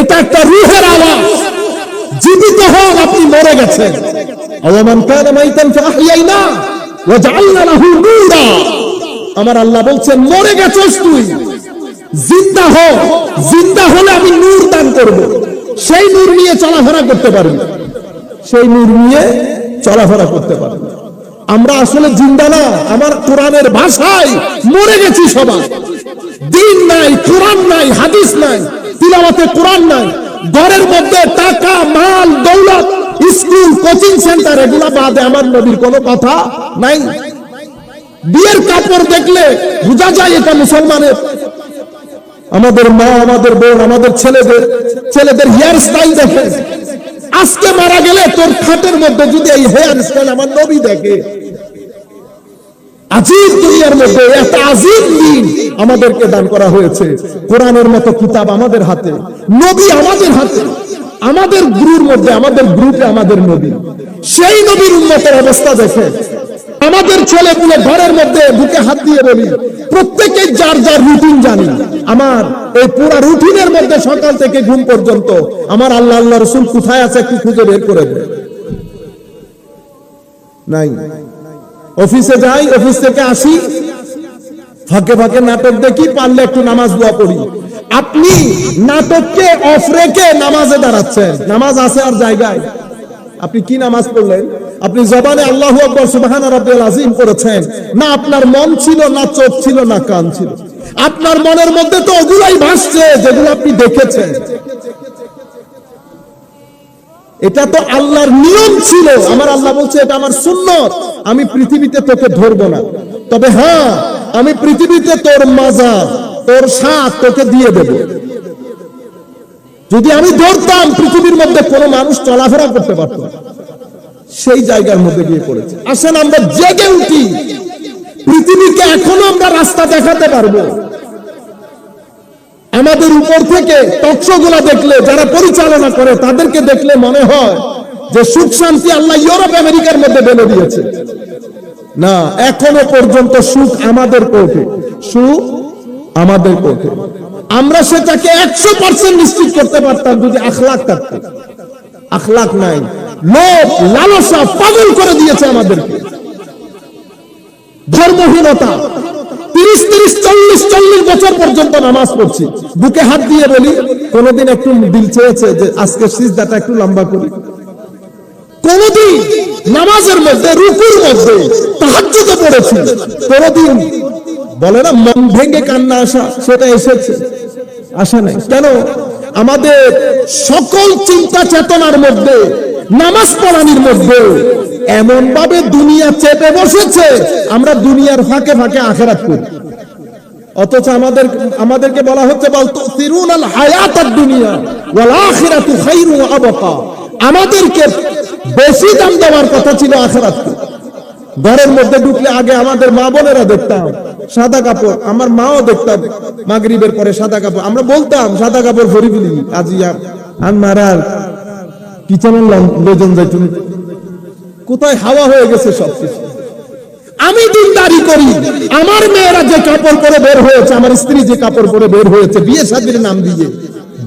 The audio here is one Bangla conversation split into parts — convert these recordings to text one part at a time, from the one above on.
এটা একটা রুহের আওয়াজ। জীবিত হন, আপনি মরে গেছেন। আমার আল্লাহ বলছেন, মরে তুই। জিন্দা হ। জিন্দা হলে আমি নূর দান করব। সেই নূর নিয়ে চলাফেরা করতে পারবি সেই নূর নিয়ে চলাফেরা করতে পারবি আমরা আসলে জিন্দা না। আমার কোরআনের ভাষায় মরে গেছি সবাই। দিন নাই, কোরআন নাই, হাদিস নাই। তিলাওয়াতে কোরআন নাই। ঘরের মধ্যে টাকা, মাল, দৌলত, স্কুল, কোচিং সেন্টার, এগুলা বাদে আমার নবীর কোনো কথা নাই। বিয়ের কাপড় দেখলে বোঝা যায় এটা মুসলমানের। আমাদের মা, আমাদের বোন, আমাদের ছেলেদের ছেলেদের হেয়ার স্টাইল দেখে। আজকে মারা গেলে তোর খাটের মধ্যে যদি এই হেয়ার স্টাইল আমার নবী দেখে আজিব দুনিয়ার মধ্যে একটা আজিব দিন আমাদেরকে দান করা হয়েছে। কোরআনের মতো কিতাব আমাদের হাতে, নবী আমাদের হাতে, আমাদের গ্রুর মধ্যে, আমাদের গ্রুপে আমাদের নবী। সেই নবীর উন্নতের অবস্থা দেখে আমাদের ছেলেগুলো ঘরের মধ্যে বুকে হাত দিয়ে বলি, প্রত্যেকে যার যার রুটিন জানি, আমার এই পুরা রুটিনের মধ্যে সকাল থেকে ঘুম পর্যন্ত আমার আল্লাহ আল্লাহ রসুল কোথায় আছে কি খুঁজে বের করে নাই। অফিসে যাই, অফিস থেকে আসি। ফাঁকে ফাঁকে নাটক দেখি, পারলে একটু নামাজ দোয়া পড়ি। আপনি নাটককে অফ রেখে নামাজে দাঁড়াচ্ছেন। নামাজ আছে আর জায়গায়। আপনি কি নামাজ পড়লেন? আপনি জবানে আল্লাহ আকবর সুবাহান রাব্বিল আজিম করেছেন। না আপনার মন ছিল, না চোখ ছিল, না কান ছিল। আপনার মনের মধ্যে তো ওগুলাই ভাসছে, যেগুলো আপনি দেখেছেন। এটা তো আল্লাহর নিয়ম ছিল। আমার আল্লাহ বলছে, এটা আমার সুন্নত। আমি পৃথিবীতে তোকে ধরবো না। তবে হ্যাঁ আমি পৃথিবীতে তোর মাজা তোর সাথ তোকে দিয়ে দেব। যদি আমি ধরতাম, পৃথিবীর মধ্যে কোনো মানুষ চলাফেরা করতে পারত। সেই জায়গার মধ্যে গিয়ে পড়েছে। আসেন আমরা জেগে উঠি। পৃথিবীকে এখনও আমরা রাস্তা দেখাতে পারব। আমাদের উপর থেকে তৎসগুলা দেখলে, যারা পরিচালনা করে, তাদেরকে দেখলে মনে হয় যে সুখ শান্তি আল্লাহ ইউরোপ, আমেরিকার মধ্যে বেলে দিয়েছে। না, এখনও পর্যন্ত সুখ আমাদের কোর্টে সুখ আমাদের কোর্টে আমরা সেটাকে একশো পার্সেন্ট নিশ্চিত করতে পারতাম যদি আখলাক থাকতো। আখলাক নাই। লোক লালসা, পাগল করে দিয়েছে আমাদেরকে। ধর্মহীনতা তিরিশ তিরিশ, চল্লিশ চল্লিশ বছর পর্যন্ত নামাজ পড়ছি। বুকে হাত দিয়ে বলি, কোনদিন একটু দিল চেয়েছে যে আজকে সিজদাটা একটু লম্বা করি। কোনদিন নামাজের মধ্যে, রুকুর মধ্যে তাহাজ্জুদে পড়েছি। কোনদিন, বলে না, মন ভেঙে কান্না আসা, সেটা এসেছে। আসা নাই। কেন? আমাদের সকল চিন্তা চেতনার মধ্যে নামাজ পড়ানির মধ্যে এমন ভাবে দুনিয়া চেপে বসেছে, আমরা দুনিয়ার ফাঁকে ফাঁকে আখেরাত করি। অথচ আমাদের আমাদেরকে বলা হচ্ছে, বল তিরুন আল হায়াত দুনিয়া ওয়াল আখিরাতু খাইরু আবকা। আমাদেরকে বেশি দাম দেওয়ার কথা ছিল আখেরাতকে ঘরের মধ্যে ঢুকলে আগে আমাদের মা বোনেরা দেখতাম, সাদা কাপড়। আমার মাও দেখতাম, মাগরিবের পরে সাদা কাপড়। আমরা বলতাম, সাদা কাপড় ভরি ফেলি। আমার আর কিচেনের লোকজন যাইতুন কোথায় হাওয়া হয়ে গেছে সব কিছু? আমি দিনদারি করি। আমার মেয়েরা যে কাপড় পরে বের হয়েছে, আমার স্ত্রী যে কাপড় পরে বের হয়েছে, বিয়ে শাদীর নাম দিয়ে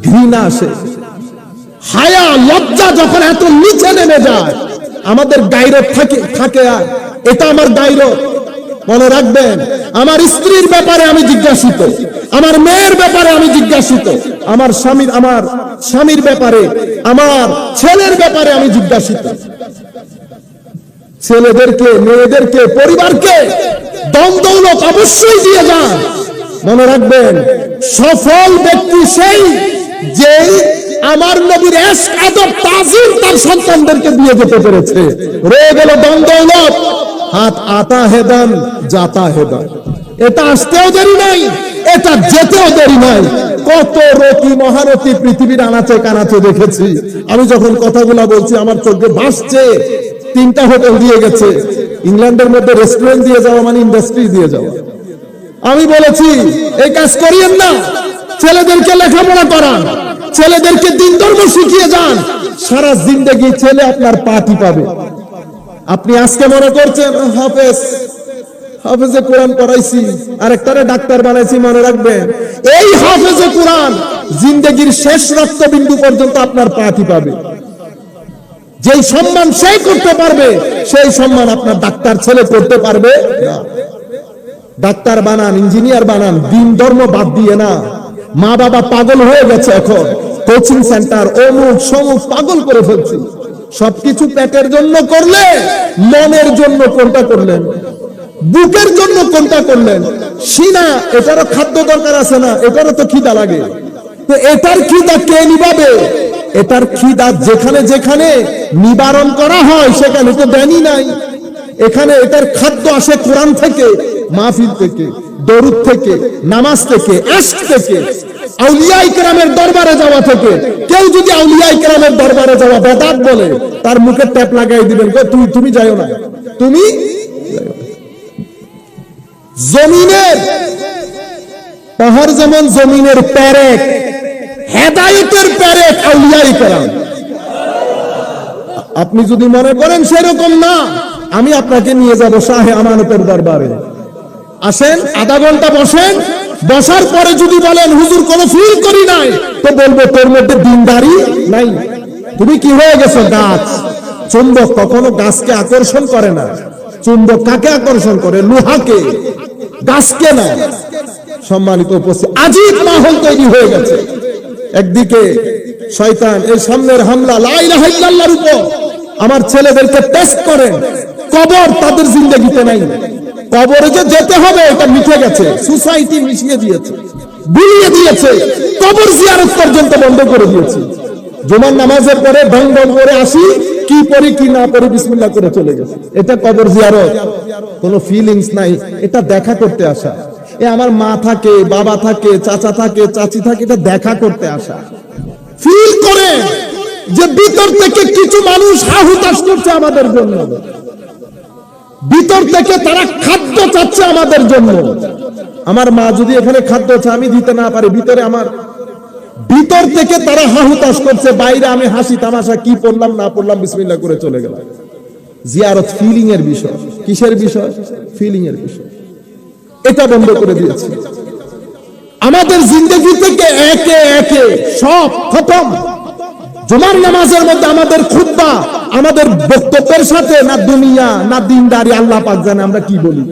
ঘৃণা আসে হায়া, লজ্জা যখন এত নিচে নেমে যায়, আমাদের গাইরত থাকে থাকে আর। এটা আমার গাইরত মনে রাখবেন, আমার স্ত্রীর ব্যাপারে আমি জিজ্ঞাসিত। আমার মেয়ের ব্যাপারে আমি জিজ্ঞাসিত। আমার স্বামীর আমার স্বামীর ব্যাপারে, আমার ছেলের ব্যাপারে আমি জিজ্ঞাসিত। ছেলেদেরকে, মেয়েদেরকে, পরিবারকে দম অবশ্যই দিয়ে যান। মনে রাখবেন, সফল ব্যক্তি সেই যেই আমার নবীর এস তার সন্তানদেরকে দিয়ে যেতে পেরেছে। রয়ে গেল দম দৌলত। হাত আতা হেদান, জাতা হেদান। এটা আসতেও দেরি নাই, এটা যেতেও দেরি নাই। কত রতি মহারতি পৃথিবীর আনাচে কানাচে দেখেছি। আমি যখন কথাগুলা বলছি, আমার চোখে ভাসছে। তিনটা হোটেল দিয়ে গেছে। ইংল্যান্ডের মধ্যে রেস্টুরেন্ট দিয়ে যাওয়া মানে ইন্ডাস্ট্রি দিয়ে যাওয়া। আমি বলেছি, এই কাজ করিয়েন না। ছেলেদেরকে লেখাপড়া করান। ছেলেদেরকে দিন ধর্ম শিখিয়ে যান। সারা জিন্দগি ছেলে আপনার পাটি পাবে আপনি আজকে মনে করছেন, হাফেজ হাফেজে কোরআন পড়াইছি আর একটারে ডাক্তার বানাইছি, মনে রাখবেন এই হাফেজে কোরআন জিন্দগির শেষ রক্তবিন্দু পর্যন্ত আপনার পাতি পাবে? যেই সম্মান সে করতে পারবে, সেই সম্মান আপনার ডাক্তার ছেলে করতে পারবে ডাক্তার বানান, ইঞ্জিনিয়ার বানান, দিন ধর্ম বাদ দিয়ে না। মা বাবা পাগল হয়ে গেছে এখন। কোচিং সেন্টার, অমুক সমুক পাগল করে ফেলছি। সবকিছু পেটের জন্য করলে, মনের জন্য কোনটা করলেন? বুকের জন্য কোনটা করলেন? সিনা, এটারও খাদ্য দরকার আছে না, এটারও তো খিদা লাগে। তো এটার খিদা কে নিবাবে? এটার খিদা যেখানে যেখানে নিবারণ করা হয়, সেখানে তো দেনই নাই। এখানে এটার খাদ্য আসে কোরআন থেকে, মাহফিল থেকে, দরুদ থেকে, নামাজ থেকে এস্ক থেকে আউলিয়া ইকরামের দরবারে যাওয়া থেকে। কেউ যদি আউলিয়া ইকরামের দরবারে যাওয়া বেদাত বলে, তার মুখে ট্যাপ লাগাই দিবেন তুই, তুমি যাইও না। তুমি। জমিনের, পাহাড় যেমন জমিনের প্যারেক হেদায়তের প্যারেক আউলিয়া ইকরাম আপনি যদি মনে করেন সেরকম না, আমি আপনাকে নিয়ে যাব শাহে আমানতের দরবারে। আসেন, আধা ঘণ্টা বসেন, বসার পরে যদি বলেন, হুজুর, কোনো ফিল করি নাই, তো বলব, তোর মধ্যে দিনদারি নাই। তুমি কি হয়ে গেছো গাছ? চুম্বক কখনো গাছকে আকর্ষণ করে না। চুম্বক কাকে আকর্ষণ করে? লোহাকে। গাছকে না। সম্মানিত উপস্থিত আজীব মাহল তৈরি হয়ে গেছে। একদিকে শয়তান, এই সামনের হামলা লাই লাহাইল্লাহর উপর। আমার ছেলেদেরকে টেস্ট করেন। কবর তাদের জিন্দগিতে নাই। কবরে যে যেতে হবে, এটা মিটে গেছে। সোসাইটি মিশিয়ে দিয়েছে। বিলিয়ে দিয়েছে। কবর জিয়ারত পর্যন্ত বন্ধ করে দিয়েছে। জুমার নামাজের পরে ঢং করে আসি। কি পড়ি কি না পড়ি বিসমিল্লাহ করে চলে গেছে। এটা কবর জিয়ারত। কোনো ফিলিংস নাই। এটা দেখা করতে আসা। এ আমার মা থাকে, বাবা থাকে, চাচা থাকে, চাচি থাকে, এটা দেখা করতে আসা। ফিল করে যে ভিতর থেকে কিছু মানুষ হাহুতাশ করছে আমাদের জন্য। ভিতর থেকে তারা খাদ্য চাচ্ছে আমাদের জন্য। আমার মা যদি এখানে খাদ্য চায়, আমি দিতে না পারি। ভিতরে আমার ভিতর থেকে তারা হাহুতাশ করছে, বাইরে আমি হাসি, তামাশা কি পড়লাম, না পড়লাম, বিসমিল্লাহ করে চলে গেলাম। জিয়ারত ফিলিং এর বিষয়। কিসের বিষয়? ফিলিং এর বিষয়। এটা বন্ধ করে দিয়েছে। আমাদের জিন্দগি থেকে একে একে সব খতম। জুমার নামাজের মধ্যে আমাদের খুদ্া আমাদের বক্তব্যের সাথে, না দুনিয়া, না দিনদারি, আল্লাহ পাক জানে আমরা কি বলি।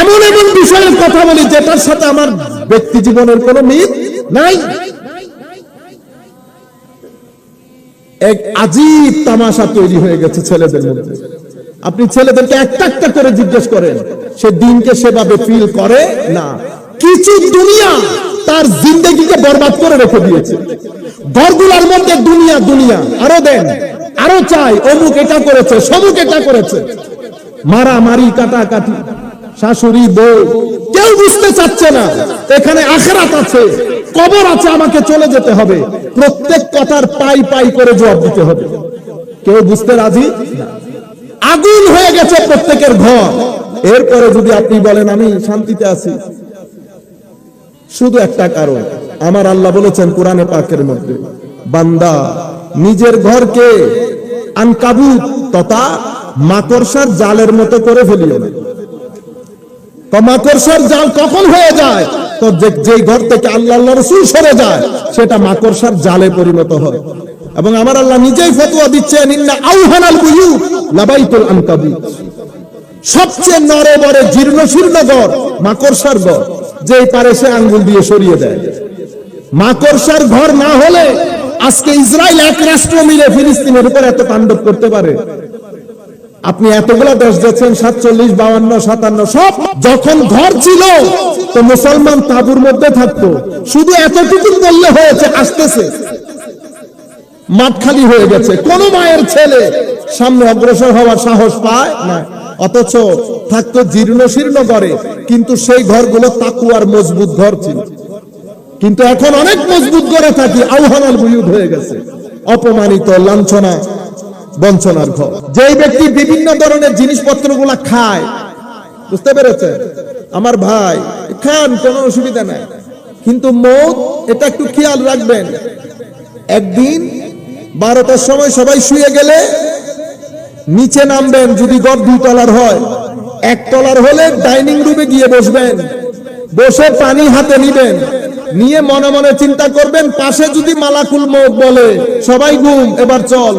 এমন এমন বিষয়ের কথা বলি, যেটার সাথে আমার ব্যক্তি জীবনের কোনো মিল নাই। এক আজীব তামাশা তৈরি হয়ে গেছে ছেলেদের মধ্যে। আপনি ছেলেদেরকে একটা একটা করে জিজ্ঞেস করেন, সে দিনকে সেভাবে ফিল করে না? কিছু দুনিয়া তার জিন্দগিকে বরবাদ করে রেখে দিয়েছে। ঘরগুলার মধ্যে দুনিয়া দুনিয়া। আরও দেন, আরও চাই, অমুক এটা করেছে, সমুক এটা করেছে। মারামারি, কাটাকাটি, শাশুড়ি, বউ, কেউ বুঝতে চাচ্ছে না, এখানে আখেরাত আছে। কবর আছে, আমাকে চলে যেতে হবে। প্রত্যেক কথার পাই পাই করে জবাব দিতে হবে। কেউ বুঝতে রাজি? আগুন হয়ে গেছে প্রত্যেকের ঘর। এরপরে যদি আপনি বলেন, আমি শান্তিতে আছি। শুধু একটা কারণ, আমার আল্লাহ বলেছেন কোরআনে পাকের মধ্যে, বান্দা নিজের ঘরকে আনকাবুত তথা মাকড়সার জালের মতো করে ফেলিও না। মাকড়সার জাল কখন হয়ে যায়? তো যে ঘর থেকে আল্লাহ আল্লাহ রসুল সরে যায়, সেটা মাকড়সার জালে পরিণত হয়। এবং আমার আল্লাহ নিজেই ফতোয়া দিচ্ছেন সবচেয়ে নরে বরে জীর্ণ শীর্ণ ঘর, মাকড়সার যেই পারে সে আঙ্গুল দিয়ে সরিয়ে দেয়। মাকড়সার ঘর না হলে আজকে ইসরায়েল এক রাষ্ট্র মিলে ফিলিস্তিনের উপর এত তাণ্ডব করতে পারে। আপনি এতগুলা দেশ যাচ্ছেন সাতচল্লিশ, বাউান্ন, সাতান্ন, সব যখন ঘর ছিল, তো মুসলমান তাবুর মধ্যে থাকতো। শুধু এতটুকু বললে হয়েছে, আসতেছে। মাঠ খালি হয়ে গেছে। কোন মায়ের ছেলে সামনে অগ্রসর হওয়ার সাহস পায় না। অথচ থাকতো জীর্ণ শীর্ণ ঘরে, কিন্তু সেই ঘরগুলো তাকুয়ার মজবুত ঘর ছিল। কিন্তু এখন অনেক মজবুত করে থাকি আহ্বানাল বুয়ুদ হয়ে গেছে। অপমানিত লাঞ্ছনা বঞ্চনার ঘর। যেই ব্যক্তি বিভিন্ন ধরনের জিনিসপত্রগুলা খায়, বুঝতে পেরেছে আমার ভাই, খান, কোনো অসুবিধা নাই। কিন্তু মৌত, এটা একটু খেয়াল রাখবেন। একদিন বারোটার সময় সবাই শুয়ে গেলে নিচে নামবেন, যদি গড় দুই তলার হয়। এক তলার হলে ডাইনিং রুমে গিয়ে বসবেন। বসে পানি হাতে নিবেন। নিয়ে মনে মনে চিন্তা করবেন, পাশে যদি মালাকুল মত বলে, সবাই ঘুম, এবার চল।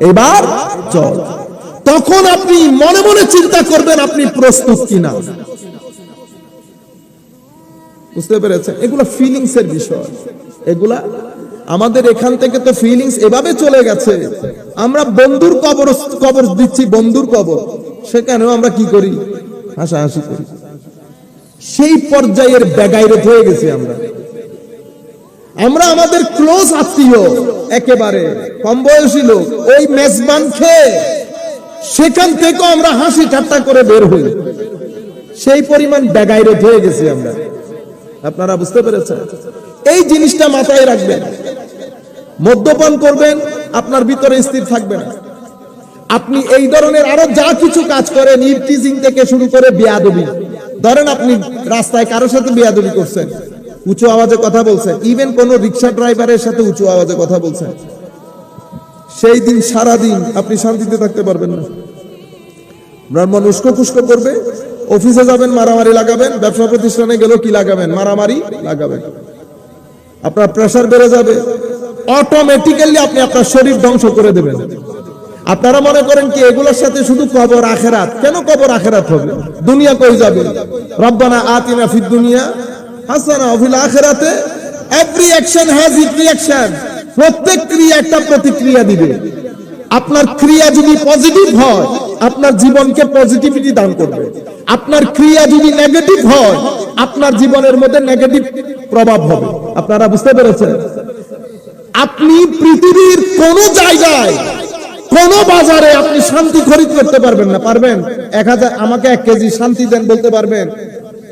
এবার চল তখন আপনি মনে মনে চিন্তা করবেন আপনি প্রস্তুত কিনা। বুঝতে পেরেছেন? এগুলো ফিলিংস এর বিষয়। এগুলা আমাদের এখান থেকে তো ফিলিংস এভাবে চলে গেছে। আমরা বন্ধুর কবর কবর দিচ্ছি, বন্ধুর কবর। সেখানেও আমরা কি করি? হাসাহাসি করি। সেই পর্যায়ের ব্যাগাইরত হয়ে গেছি আমরা। আমরা আমাদের ক্লোজ আত্মীয়, একেবারে কম বয়সী লোক, ওই মেজবান খেয়ে সেখান থেকেও আমরা হাসি ঠাট্টা করে বের হই। সেই পরিমাণ ব্যাগাইরত হয়ে গেছি আমরা। আপনারা বুঝতে পেরেছেন? এই জিনিসটা মাথায় রাখবেন। মদ্যপান করবেন, আপনার ভিতরে স্থির থাকবে না। আপনি এই ধরনের আরও যা কিছু কাজ করেন ইফটিজিং থেকে শুরু করে বিয়াদবি। ধরেন আপনি রাস্তায় কারোর সাথে বিয়াদবি করছেন। উঁচু আওয়াজে কথা বলছেন ইভেন কোন রিক্সা ড্রাইভারের সাথে উঁচু আওয়াজে কথা বলছেন সেই দিন সারা দিন আপনি শান্তিতে থাকতে পারবেন না। ব্রাহ্মণ উস্কো খুস্কো করবে, অফিসে যাবেন, মারামারি লাগাবেন, ব্যবসা প্রতিষ্ঠানে গেলেও কি লাগাবেন? মারামারি লাগাবেন। আপনার প্রেসার বেড়ে যাবে। অটোমেটিক্যালি আপনি আপনার শরীর ধ্বংস করে দেবেন। আপনারা মনে করেন কি, এগুলোর সাথে শুধু কবর, আখেরাত। কেন কবর, আখেরাত হবে? দুনিয়া কই যাবে? রব্বানা আতিনা ফিদ দুনিয়া। হাসানা অফিল আখেরাতে every action has it reaction প্রত্যেক ক্রিয়া একটা প্রতিক্রিয়া দিবে। আপনার ক্রিয়া যদি পজিটিভ হয়, আপনার জীবনকে পজিটিভিটি দান করবে। আপনার ক্রিয়া যদি নেগেটিভ হয়, আপনার জীবনের মধ্যে নেগেটিভ প্রভাব হবে। আপনারা বুঝতে পেরেছেন? আপনি পৃথিবীর কোন জায়গায়, কোন বাজারে আপনি শান্তি খরিদ করতে পারবেন না। পারবেন? এক হাজার আমাকে এক কেজি শান্তি দেন বলতে পারবেন?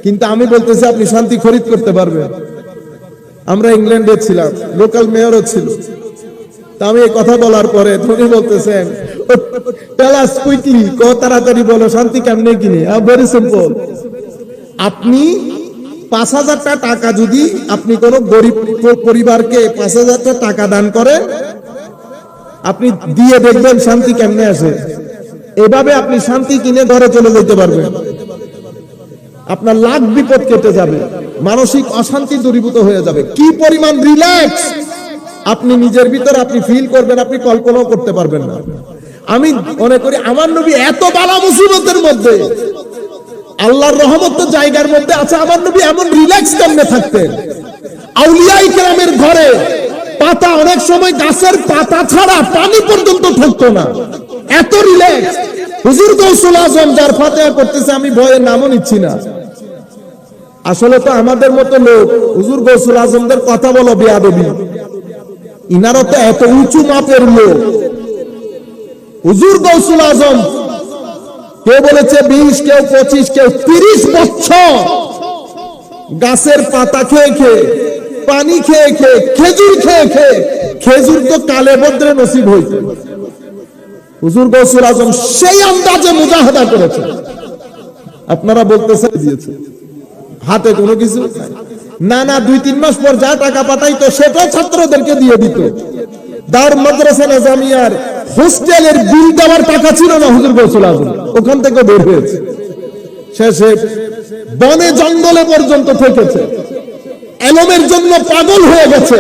কিন্তু আমি বলতেছি, আপনি শান্তি খরিদ করতে পারবেন। আমরা ইংল্যান্ডে ছিলাম, লোকাল মেয়রও ছিল। তা আমি কথা বলার পরে ধনী বলতেছেন শান্তি কেমনে আপনি পাঁচ টাকা যদি আপনি কোন গরিব পরিবারকে পাঁচ হাজারটা টাকা দান করেন, আপনি দিয়ে দেখবেন শান্তি কেমনে আসে। এভাবে আপনি শান্তি কিনে ঘরে চলে যেতে পারবেন। আপনার লাখ বিপদ কেটে যাবে, মানসিক অশান্তি দূরীভূত হয়ে যাবে। কি পরিমাণ রিল্যাক্স আপনি নিজের ভিতর আপনি ফিল করবেন, আপনি কল্পনাও করতে পারবেন না। আমি মনে করি আমার নবী এত বালা মুসিবতের মধ্যে, আল্লাহর রহমত জায়গার মধ্যে আছে, আমার নবী এমন রিল্যাক্স কেমনে থাকতেন। আউলিয়া ইকরামের ঘরে পাতা অনেক সময় গাছের পাতা ছাড়া পানি পর্যন্ত থাকতো না। এত রিল্যাক্স হুজুর গৌসুল আজম যার ফাতেহা করতেছে আমি ভয়ের নামও নিচ্ছি না। আসলে তো আমাদের মতো লোক, হুজুর গৌসুল আজমদের কথা বলো বিয়াদবি। ইনারও তো এত উঁচু মাপের লোক। হুজুর গৌসুল আজম, কেউ বলেছে বিশ, কেউ পঁচিশ, কেউ তিরিশ বছর গাছের পাতা খেয়ে খেয়ে, পানি খেয়ে খেয়ে, খেজুর খেয়ে খেয়ে, খেজুর তো কালে বদ্রে নসিব হইত। হুজুর গৌসুল আজম সেই আন্দাজে মুজাহাদা করেছে। আপনারা বলতেছে দিয়েছে। হাতে কোনো কিছু? না না, দুই, তিন মাস পর যা টাকা পাঠাইতো, সেটাও ছাত্রদেরকে দিয়ে দিত। দার মাদ্রাসা নাজামিয়ার হোস্টেলের বিল দেওয়ার টাকা ছিল না, হুজুর গৌসুল আজম ওখান থেকে বের হয়েছে। শেষে বনে জঙ্গলে পর্যন্ত থেকেছে। এলমের জন্য পাগল হয়ে গেছে।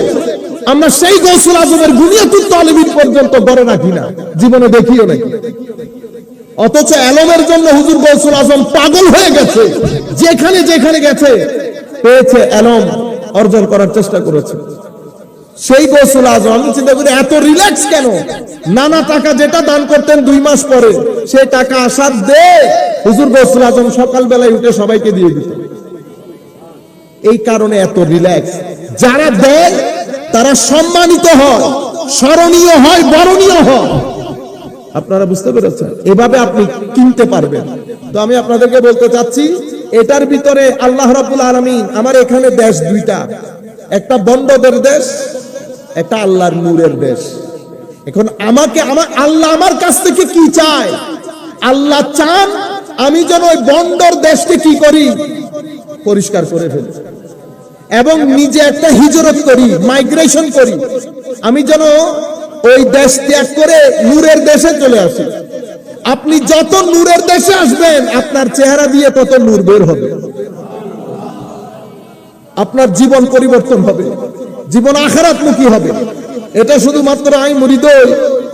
আমরা সেই গৌসুল আজমের বুনিয়াতুল তালিবিন পর্যন্ত গড়ে রাখি না। জীবনে দেখিও নাকি অথচ এলমের জন্য হুজুর গৌসুল আজম পাগল হয়ে গেছে। যেখানে যেখানে গেছে, পেয়েছে এলম অর্জন করার চেষ্টা করেছে। সেই গৌসুল আজম চিন্তা করি, এত রিল্যাক্স কেন? নানা টাকা যেটা দান করতেন দুই মাস পরে সেই টাকা আসার দে। হুজুর গৌসুল আজম, সকালবেলায় উঠে সবাইকে দিয়ে দিত। এই কারণে এত রিল্যাক্স যারা দেয়, তারা সম্মানিত হয়, স্মরণীয় হয়, বরণীয় হয়। আপনারা বুঝতে পেরেছেন? এভাবে আপনি কিনতে পারবেন। তো আমি আপনাদেরকে বলতে চাচ্ছি, এটার ভিতরে আল্লাহ রাব্বুল আলামিন আমার এখানে দেশ দুইটা। একটা বন্ডদের দেশ, একটা আল্লাহর নূরের দেশ। এখন আমাকে, আমার, আল্লাহ আমার কাছ থেকে কি চায়? আল্লাহ চান আমি যেন ওই বন্ডর দেশকে কি করি? পরিষ্কার করে ফেলি। এবং নিজে একটা হিজরত করি মাইগ্রেশন করি। আমি যেন ওই দেশ ত্যাগ করে নূরের দেশে চলে আসি। আপনি যত নূরের দেশে আসবেন, আপনার চেহারা দিয়ে তত নূর বের হবে। আপনার জীবন পরিবর্তন হবে। জীবন আখারাতমুখী হবে। এটা শুধুমাত্র আই মরিদ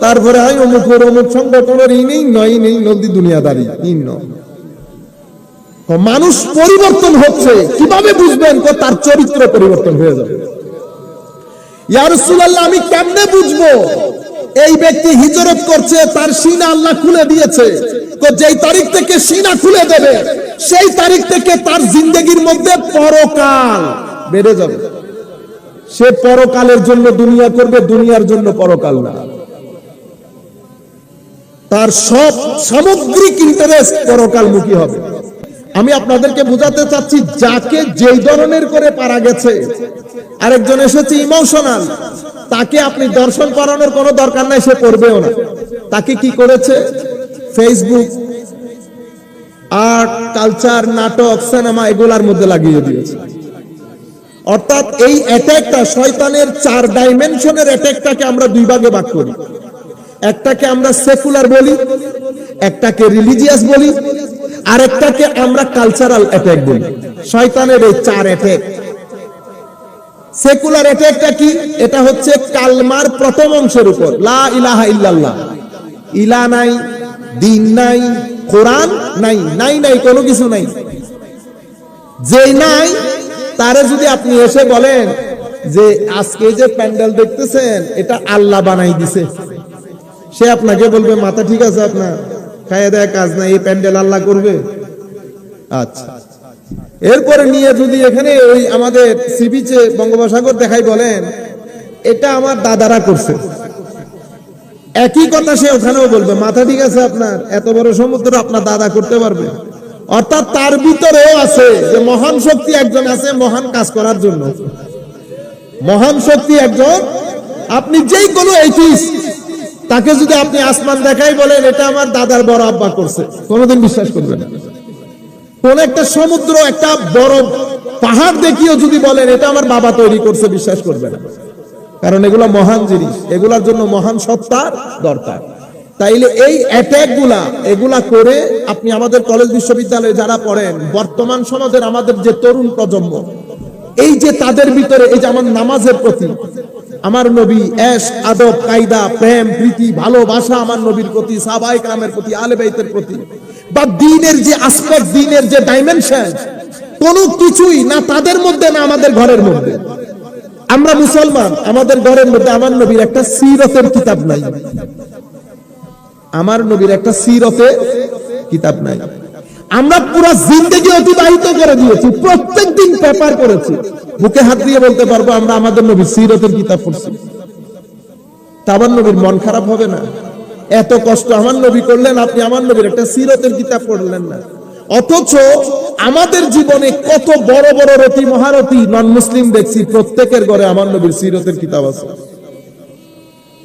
তারপরে আই অমুক অমুক সংগঠনের ই নেই, নয় নেই, নদী দুনিয়াদারি ইন মানুষ পরিবর্তন হচ্ছে। কীভাবে বুঝবেন? তার চরিত্র পরিবর্তন হয়ে যাবে। আমি কেমনে বুঝব? এই ব্যক্তি হিজরত করছে, তার সিনা আল্লাহ খুলে দিয়েছে। তো যেই তারিখ থেকে সিনা খুলে দেবে, সেই তারিখ থেকে তার জিন্দগির মধ্যে পরকাল বেড়ে যাবে। সে পরকালের জন্য দুনিয়া করবে, দুনিয়ার জন্য পরকাল না। তার সব সামগ্রিক ইন্টারেস্ট পরকালমুখী হবে। আমি আপনাদেরকে বোঝাতে চাচ্ছি, যাকে যেই ধরনের করে পারা গেছে। আরেকজন এসেছে ইমোশনাল তাকে আপনি দর্শন করানোর কোনো দরকার নাই, সে করবেও না। তাকে কি করেছে? ফেসবুক আর্ট কালচার নাটক সিনেমা এগুলার মধ্যে লাগিয়ে দিয়েছে। অর্থাৎ এই অ্যাটাকটা শয়তানের চার ডাইমেনশনের অ্যাটাকটাকে আমরা দুই ভাগে ভাগ করি। একটাকে আমরা সেকুলার বলি, একটাকে রিলিজিয়াস বলি আর একটাকে আমরা কালচারাল অ্যাটাক বলি। শয়তানের এই চার অ্যাটাক সেকুলার অ্যাটাকটা কি? এটা হচ্ছে কালমার প্রথম অংশের উপর। লা ইলাহা ইল্লাল্লাহ। ইলা নাই, দিন নাই, কোরআন নাই নাই নাই, কোনো কিছু নাই। যেই নাই, তারে যদি আপনি এসে বলেন যে, আজকে যে প্যান্ডেল দেখতেছেন, এটা আল্লাহ বানাই দিছে। সে আপনাকে বলবে, মাথা ঠিক আছে আপনার? খাইয়ে কাজ নাই, এই প্যান্ডেল আল্লাহ করবে। আচ্ছা। এরপরে নিয়ে যদি এখানে ওই আমাদের সি বিচে বঙ্গোপসাগর দেখাই বলেন, এটা আমার দাদারা করছে। একই কথা সে ওখানেও বলবে, মাথা ঠিক আছে আপনার, এত বড় সমুদ্র আপনার দাদা করতে পারবে। অর্থাৎ তার ভিতরেও আছে যে মহান শক্তি একজন আছে, মহান কাজ করার জন্য। মহান শক্তি একজন, আপনি যেই কোনো এইটিস তাকে যদি আপনি আসমান দেখাই বলেন, এটা আমার দাদার বড় আব্বা করছে। কোনোদিন বিশ্বাস করবেন কোন একটা সমুদ্র, একটা বড় পাহাড় দেখিও যদি বলেন, এটা আমার বাবা তৈরি করছে, বিশ্বাস করবে না। কারণ এগুলো মহান জিনিস। এগুলার জন্য মহান সত্তার দরকার। তাইলে এই অ্যাটাকগুলা এগুলা করে আপনি আমাদের কলেজ বিশ্ববিদ্যালয়ে যারা পড়েন, বর্তমান সমাজের আমাদের যে তরুণ প্রজন্ম, এই যে তাদের ভিতরে, এই যে আমার নামাজের প্রতি আমার নবী এশ আদব, কায়দা, প্রেম, প্রীতি, ভালোবাসা আমার নবীর প্রতি, সাবাই কামের প্রতি, আলে বাইতের প্রতি। বা দিনের যে আসপেক্ট দিনের যে ডাইমেনশন কোনো কিছুই না তাদের মধ্যে, না আমাদের ঘরের মধ্যে। আমরা মুসলমান, আমাদের ঘরের মধ্যে আমার নবীর একটা সিরতের কিতাব নাই। আমার নবীর একটা সিরতের কিতাব নাই। আমরা পুরো জিন্দগি অতিবাহিত করে দিয়েছি প্রত্যেক দিন পেপার করেছি বুকে হাত দিয়ে বলতে পারব, আমরা আমাদের নবীর সিরতের কিতাব পড়ছি। তা আমার নবীর মন খারাপ হবে না। এত কষ্ট আমার নবী করলেন, আপনি আমার নবীর একটা সিরতের কিতাব পড়লেন না। অথচ আমাদের জীবনে কত বড় বড় রতি মহারথী নন মুসলিম দেখছি প্রত্যেকের ঘরে আমার নবীর সিরতের কিতাব আছে।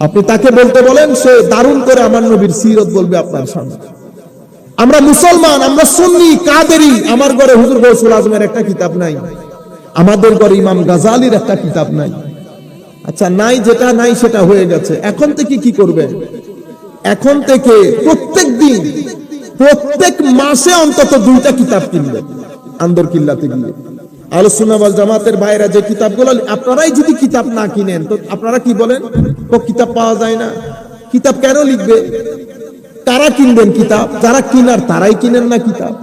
আপনি তাকে বলতে বলেন, সে দারুণ করে আমার নবীর সিরত বলবে আপনার সামনে। আমরা মুসলমান, আমরা সুন্নি, কাদেরি, আমার ঘরে হুজুর গৌসুল আজমের একটা কিতাব নাই। আমাদের ঘরে ইমাম গাজালির একটা কিতাব নাই। আচ্ছা নাই যেটা, নাই সেটা হয়ে গেছে। এখন থেকে কি করবে? এখন থেকে প্রত্যেক দিন, প্রত্যেক মাসে অন্তত দুইটা কিতাব কিনবে, আন্দর কিল্লাতে গিয়ে। আলোচনা জামাতের বাইরা যে কিতাবগুলো, আপনারাই যদি কিতাব না কিনেন, তো আপনারা কি বলেন? তো কিতাব পাওয়া যায় না। কিতাব কেন লিখবে? কারা কিনবেন কিতাব? যারা কিনার তারাই কিনেন না কিতাব।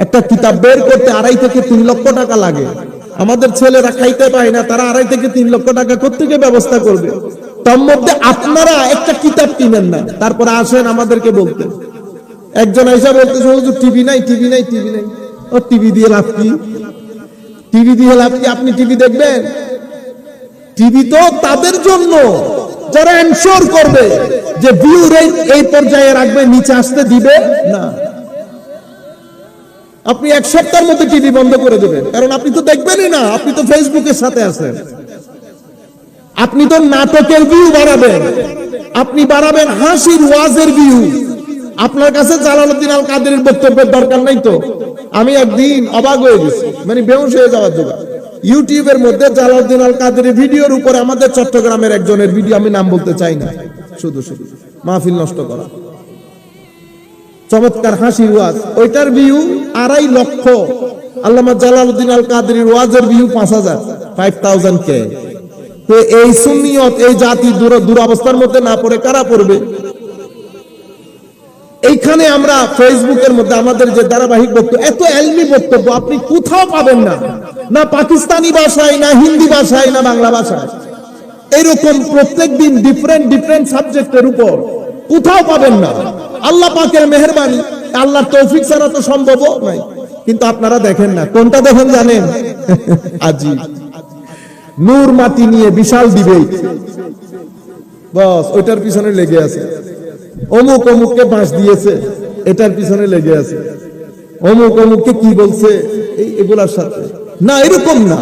একটা কিতাব বের করতে আড়াই থেকে তিন লক্ষ টাকা লাগে। আমাদের ছেলেরা খাইতে পায় না, তারা আড়াই থেকে তিন লক্ষ টাকা কোথেকে ব্যবস্থা করবে? তার মধ্যে আপনারা একটা কিতাব কিনেন না। তারপরে আসেন আমাদেরকে বলতে। একজন আইসা বলতেছে, হুজুর, টিভি নাই টিভি নাই টিভি নাই। ও, টিভি দিয়ে লাভ কি? টিভি দিয়ে লাভ কি? আপনি টিভি দেখবেন? টিভি তো তাদের জন্য, যারা এনশোর করবে যে ভিউ রেট এই পর্যায়ে রাখবে, নিচে আসতে দিবে? না। আপনি এক সপ্তাহের মধ্যে টিভি বন্ধ করে দেবেন। কারণ আপনি তো দেখবেনই না, আপনি তো ফেসবুকের সাথে আছেন। আপনি তো নাটকের ভিউ বাড়াবেন। আপনি বাড়াবেন হাসির, ওয়াজের ভিউ আপনার কাছে জালালউদ্দিন আল কাদেরের বক্তব্যের দরকার নাই তো। আমি একদিন অবাক হয়ে গেছি। মানে বেহুশ হয়ে যাওয়ার জন্য। ইউটিউবের মধ্যে জালালউদ্দিন আল কাদেরের ভিডিওর উপরে আমাদের চট্টগ্রামের একজনের ভিডিও, আমি নাম বলতে চাই না। শুধু শুধু। মাহফিল নষ্ট করা। চমৎকার হাসির ওয়াজ। ওইটার ভিউ আড়াই লক্ষ। আল্লামা জালালউদ্দিন আল কাদরির ওয়াজের ভিউ পাঁচ হাজার ফাইভ থাউজেন্ড কে। তো এই সুন্নিয়ত, এই জাতি দূর- দুরবস্থার মধ্যে না পড়ে কারা পড়বে? এইখানে আমরা ফেসবুকের মধ্যে আমাদের যে ধারাবাহিক বক্তব্য, এত এলমি বক্তব্য আপনি কোথাও পাবেন না। না পাকিস্তানি ভাষায়, না হিন্দি ভাষায়, না বাংলা ভাষায়। এরকম প্রত্যেক দিন ডিফারেন্ট ডিফারেন্ট সাবজেক্টের উপর কোথাও পাবেন না। আল্লাহ পাকের মেহরবানি, আল্লাহর তৌফিক ছাড়া তো সম্ভব নাই। কিন্তু আপনারা দেখেন না, কোনটা দেখেন জানেন? আজি নূর মাটি নিয়ে বিশাল ডিবেট বস, ওইটার পিছনে লেগে আছে। অমুক অমুককে বাঁশ দিয়েছে, এটার পিছনে লেগে আছে। অমুক অমুককে কি বলছে, এই এগুলার সাথে। না, এরকম না।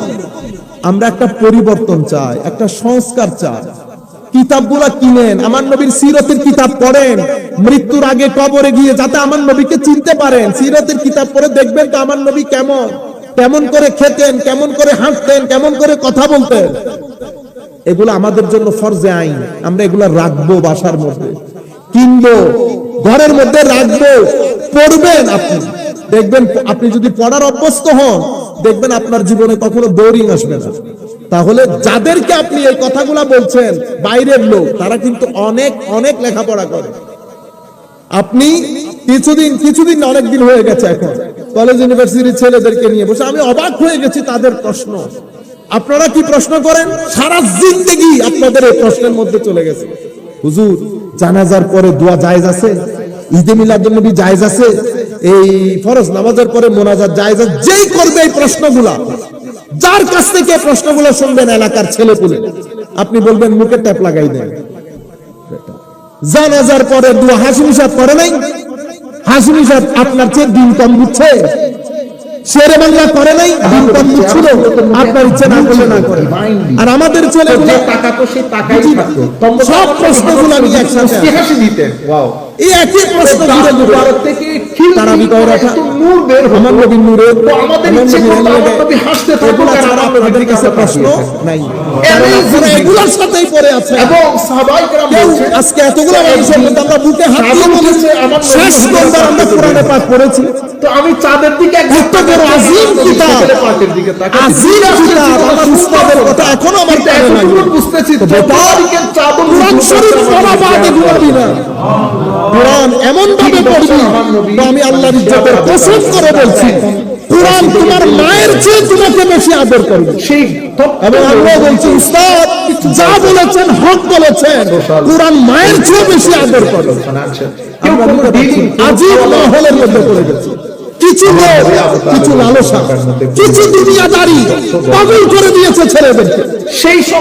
আমরা একটা পরিবর্তন চাই, একটা সংস্কার চাই। কিতাবগুলা কিনেন। আমার নবীর সিরতের কিতাব পড়েন। মৃত্যুর আগে কবরে গিয়ে যাতে আমার নবীকে চিনতে পারেন। সিরতের কিতাব পড়ে দেখবেন তো আমার নবী কেমন। কেমন করে খেতেন, কেমন করে হাঁটতেন, কেমন করে কথা বলতেন। এগুলো আমাদের জন্য ফরজে আইন। আমরা এগুলো রাখব বাসার মধ্যে। কিনবো, ঘরের মধ্যে রাখব। পড়বেন আপনি। দেখবেন আপনি যদি পড়ার অভ্যস্ত হন, দেখবেন আপনার জীবনে কখনো বোরিং আসবে না। তাহলে যাদেরকে আপনি এই কথাগুলা বলছেন, বাইরের লোক, তারা কিন্তু অনেক অনেক লেখাপড়া করে। আপনি কিছুদিন কিছুদিন অনেক দিন হয়ে গেছে এখন। কলেজ, ইউনিভার্সিটির ছেলেদেরকে নিয়ে বসে আমি অবাক হয়ে গেছি তাদের প্রশ্ন। আপনারা কি প্রশ্ন করেন? সারা জিন্দগি আপনাদের এই প্রশ্নের মধ্যে চলে গেছে। হুজুর, জানাজার পরে দোয়া জায়েজ আছে? ঈদে মিলাদুল নবী জায়েজ আছে? এই ফরজ নামাজের পরে মোনাজাত জায়েজ যেই করবে এই প্রশ্নগুলা। যার কাছ থেকে প্রশ্নগুলো শুনবেন এলাকার ছেলে পুলে আপনি বলবেন মুখে ট্যাপ লাগাই দেন। জানাজার পরে দোয়া হাসিমি সাহেব করে নাই। হাসিমি সাহেব আপনার চেয়ে দিন কম বুঝছে শেরে বাংলা করে নাই দিন কম বুঝছিল আপনার ইচ্ছে না করলে না করে। আর আমাদের ছেলে টাকা তো সেই টাকাই সব প্রশ্নগুলো আমি একসাথে হাসি দিতেন এই একই প্রশ্ন থেকে তারা বিকয় রাখা। নূর বের আমার নবীর নূরে তো আমাদের ইচ্ছে করতো নবী হাসতে আর ছাড়া আপনাদের কাছে প্রশ্ন নাই। এগুলোর সাথেই পড়ে আছে। এবং সাহাবাই কেরাম বলছেন, আজকে এতগুলো মানুষের মধ্যে আমরা বুকে হাত দিয়ে বলেছি শেষ নম্বর আমরা কোরআনে পাঠ পড়েছি তো আমি চাঁদের দিকে আজিম কিতাব। পাকের দিকে তাকাচ্ছি। আজিম কিতাব, আমার উস্তাদের কথা এখনও আমার কানে বুঝতেছি চাদর কোরআন শরীফ পড়া বাদে ঘুমাবি না। কোরআন এমন ভাবে পড়বি আমি আল্লাহর ইজ্জতের কসম করে বলছি কোরআন তোমার মায়ের চেয়ে তোমাকে বেশি আদর করবে সেই এবং আমরা বলছি উস্তাদ যা বলেছেন হক বলেছেন। কোরআন মায়ের চেয়ে বেশি আদর করে। কেউ আমরা কোনো বুঝতে পারছি, দিনই আজীব মহলের মধ্যে পড়ে গেছে। কিছু লোক কিছু লালসা কিছু দুনিয়াদারি পাগল করে দিয়েছে ছেলেদেরকে সেই সব